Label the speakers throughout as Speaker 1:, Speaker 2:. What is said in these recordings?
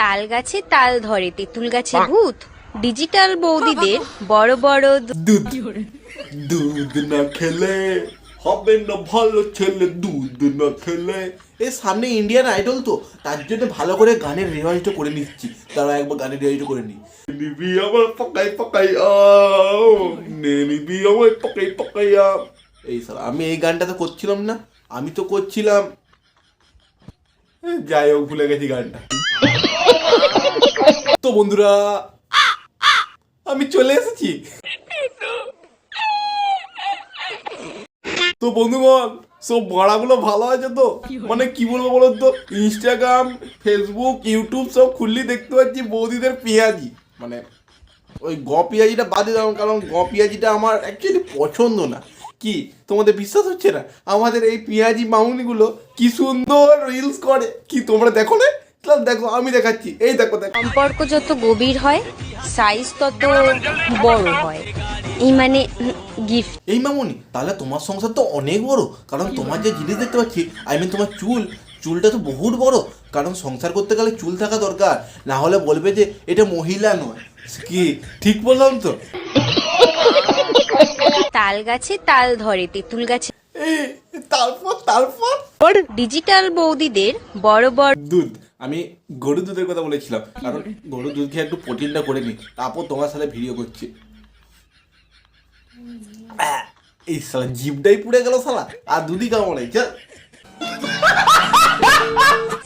Speaker 1: তাল গাছে তাল ধরে তেঁতুল গাছে ভূত। ডিজিটাল বৌদিদের বড় বড়
Speaker 2: দুধ। দুধ না খেলে হবে না ভালো ছেলে দুধ না খেলে। এই সামনে ইন্ডিয়ান আইডল তো তার জন্য ভালো করে গানের রেওয়াজটা করে নিচ্ছি। তারা একবার গানের রেওয়াজটা করে নি। নিবি আমার পকাই পকাই আও নে নিবি আমার পকাই পকাই আও এই স্যার আমি এই গানটা তো করছিলাম না আমি তো করছিলাম। যাই হোক ভুলে গেছি গানটা। তো বন্ধুরা, আমি চলে এসেছি। তো বন্ধুগণ, সব ভাড়াগুলো ভালো আছে তো? মানে কি বলব বলো তো? ইনস্টাগ্রাম ফেসবুক ইউটিউব সব খুললি দেখতে পাচ্ছি বৌদিদের পেঁয়াজি। মানে ওই গ পেঁয়াজিটা বাদে দাও, কারণ গ পেঁয়াজিটা আমার অ্যাকচুয়ালি পছন্দ না। কি, তোমাদের বিশ্বাস হচ্ছে না? আমাদের এই পেঁয়াজি মাউনিগুলো কি সুন্দর রিলস করে। কি, তোমরা দেখো না? দেখো আমি দেখাচ্ছি এই দেখো দেখো।
Speaker 1: সম্পর্ক যত গভীর হয় সাইজ তত বড় হয়। এই মানে গিফট
Speaker 2: এই মামুনি তাহলে তোমার সংসার তো অনেক বড় কারণ তোমার যে জিনিস দেখতে পাচ্ছি আই মিন তোমার চুল চুলটা তো বহুত বড় কারণ সংসার করতে গেলে চুল থাকা দরকার না হলে বলবে যে এটা মহিলা নয়। কি ঠিক বললাম তো?
Speaker 1: তাল গাছে তাল ধরে তেঁতুল গাছে।
Speaker 2: তারপর তারপর?
Speaker 1: ডিজিটাল বৌদিদের বড় বড়
Speaker 2: দুধ। আমি গরু দুধের কথা বলেছিলাম। কারণ গরু দুধ খেয়ে একটু প্রোটিনটা করে নিই। তারপর তোমার সাথে ভিডিও করছি। এই সালা জিভটাই পুড়ে গেল সালা আর দুধই খাব না চল।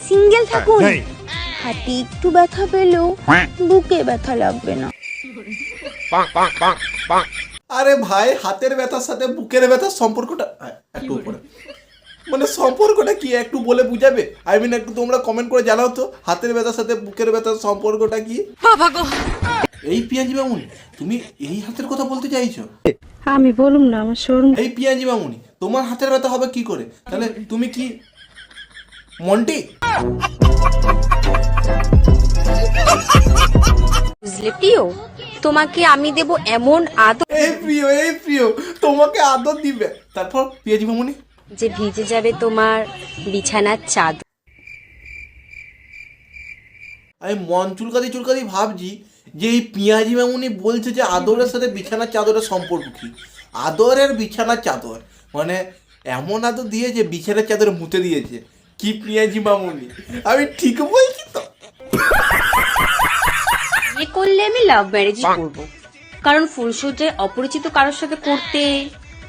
Speaker 1: সিঙ্গেল থাকুন। হাতে একটু ব্যথা পেলেও বুকে ব্যথা লাগবে না।
Speaker 2: আরে ভাই হাতের ব্যথার সাথে বুকের ব্যথার সম্পর্কটা একটু উপরে। মানে সম্পর্কটা কি? একটু বলে বুঝাবে? আই মিন একটু তোমরা কমেন্ট করে জানাও তো হাতের ব্যথার সাথে বুকের ব্যথার সম্পর্কটা কি? এই পিয়াজি মামুনি তুমি এই হাতের কথা বলতে চাইছো?
Speaker 3: আমি বলুম না আমার শোরুম
Speaker 2: এই পিয়াজি মামুনি তোমার হাতের ব্যথা হবে কি করে? তাহলে তুমি কি মন্টি?
Speaker 1: বুঝলে প্রিয় তোমাকে আমি দেব এমন আদর
Speaker 2: এই প্রিয় এই প্রিয় তোমাকে আদর দিবে। তারপর পিয়াজি মামুনি?
Speaker 1: যে ভিজে যাবে তোমার বিছানার চাদর।
Speaker 2: আমি মন চুলকাতে চুলকাতে ভাবছি যে এই পিঁয়াজি মামুনি বলছে যে আদরের সাথে বিছানার চাদরের সম্পর্ক কি? আদরের বিছানার চাদর। মানে এমন আদর দিয়েছে বিছানার চাদর মুতে দিয়েছে। কি পিঁয়াজি মামুনি? আমি ঠিক বলছি তো।
Speaker 1: বিয়ে করলে আমি লাভ ম্যারেজই করব। কারণ ফুলসজ্জায় অপরিচিত কারোর সাথে করতে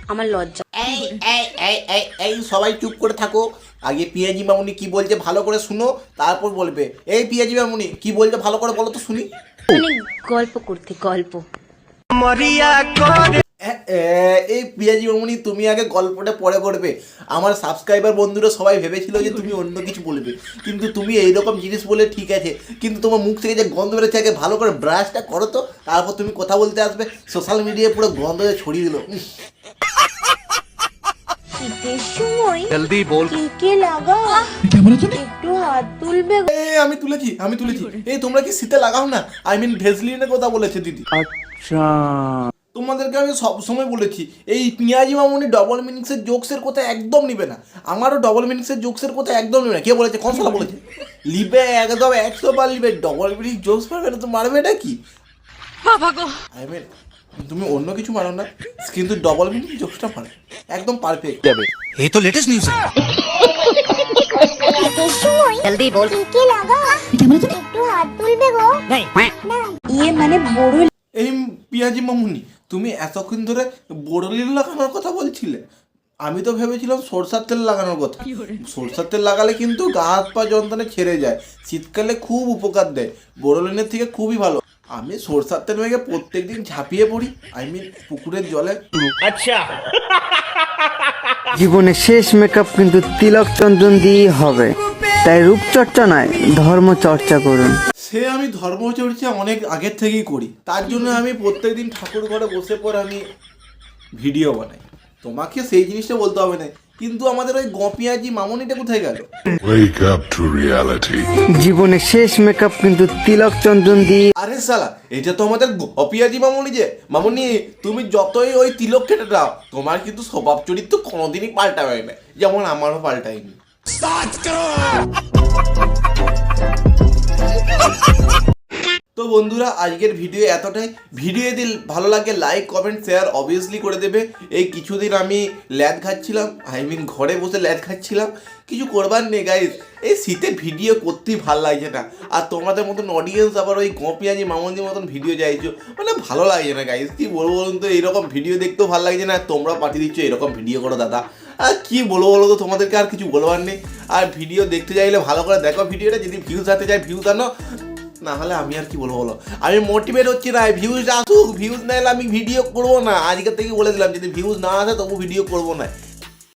Speaker 1: আমার লজ্জা
Speaker 2: এই এই এই এই এই সবাই চুপ করে থাকো। আগে পিঁয়াজি মামুনি কি বলছে ভালো করে শুনো তারপর বলবে। এই পিঁয়াজি মামুনি কি বলছে ভালো করে বলো তো শুনি।
Speaker 1: মানে গল্প করতে গল্প।
Speaker 2: এই পিয়াজি মামুনি তুমি আগে গল্পটা পরে করবে। আমার সাবস্ক্রাইবার বন্ধুরা সবাই ভেবেছিল যে তুমি অন্য কিছু বলবে। কিন্তু তুমি এইরকম জিনিস বলে ঠিক আছে। কিন্তু তোমার মুখ থেকে যে গন্ধ বেরোচ্ছে আগে ভালো করে ব্রাশটা করো তো তারপর তুমি কথা বলতে আসবে। সোশ্যাল মিডিয়ায় পুরো গন্ধ ছড়িয়ে দিল। এই তোমরা কি শীতে লাগাও না? আই মিন কথা বলেছে দিদি। আচ্ছা। তোমাদেরকে আমি সবসময় বলেছি এই ডবল মিনিংসের জোকসের কথা একদম নিবে না। আমারও ডবল মিনিংসের জোকসের কথা একদম নিবে না। কে বলেছে? কনসলা বলেছে? লিবে একদম একশো বার লিবে ডবল মিনিংস জোকস পারবে না তো মারবে এটা কি? তুমি অন্য কিছু মানো না। কিন্তু ডবল মিনিং জোকসটা মানে একদম পারফেক্ট
Speaker 4: যাবে। এই তো লেটেস্ট নিউজ জলদি বল। লাগা? একটু হাত তুলবে গো।
Speaker 1: না ইয়ে মানে বড়
Speaker 2: এই পিয়াজি মামুনি তুমি এতক্ষণ ধরে বোরলিন লাগানোর কথা বলছিলে। আমি তো ভেবেছিলাম সরষার তেল লাগানোর কথা। সরষার তেল লাগালে কিন্তু গা হাত পা যন্ত্রণা ছেড়ে যায়। শীতকালে খুব উপকার দেয়। বোরোলিনের থেকে খুবই ভালো। আমি সরষার তেল মেখে প্রত্যেকদিন ঝাঁপিয়ে পড়ি। আই মিন পুকুরের জলে।
Speaker 5: জীবনের শেষ মেকআপ কিন্তু তিলক চন্দন দিয়েই হবে। তাই রূপচর্চা নয় ধর্ম চর্চা করুন।
Speaker 2: সে আমি ধর্মচর্চা অনেক আগের থেকেই করি। তার জন্য আমি প্রত্যেকদিন ঠাকুর ঘরে বসে পর আমি ভিডিও বানাই। তোমাকে সেই জিনিসটা বলতে হবে না। কিন্তু আমাদের ওই গপিয়াজি মামনিটা কোথায় গেল?
Speaker 6: Wake up to reality.
Speaker 5: জীবনে শেষ মেকআপ কিন্তু তিলক চন্দন দি
Speaker 2: আরে সালা এটা তো আমাদের গপিয়াজি মামনি যে। মামনি তুমি যতই ওই তিলক কেটে দাও তোমার কিন্তু স্বভাব চরিত্র কোনোদিনই পাল্টাবে না। যেমন আমারও পাল্টায়নি। বন্ধুরা, আজকের ভিডিও এতটাই। ভিডিও যদি ভালো লাগে লাইক কমেন্ট শেয়ার অবভিয়াসলি করে দেবে। এই কিছুদিন আমি ল্যাদ খাচ্ছিলাম আই মিন ঘরে বসে ল্যাদ খাচ্ছিলাম। কিছু করবার নেই গাইজ এই শীতে ভিডিও করতেই ভালো লাগছে না। আর তোমাদের মতন অডিয়েন্স আবার ওই গপিয়াজি মামন্দির মতন ভিডিও চাইছো মানে ভালো লাগছে না গাইজ কি বলব বলুন তো, এইরকম ভিডিও দেখতেও ভালো লাগছে না। তোমরা পাঠিয়ে দিচ্ছ, এরকম ভিডিও করো, দাদা। আর কি বলব বলো তো, তোমাদেরকে আর কিছু বলবার নেই। আর ভিডিও দেখতে চাইলে ভালো করে দেখো ভিডিওটা, যদি ভিউজ আনতে চাই ভিউজ আনো। না হলে আমি আর কি বলব বলো? আমি মোটিভেট হচ্ছি না ভিউজ আসুক ভিউজ না এলে আমি ভিডিও করব না। আজকের থেকে বলে দিলাম, যদি ভিউজ না আসে তবু ভিডিও করব না।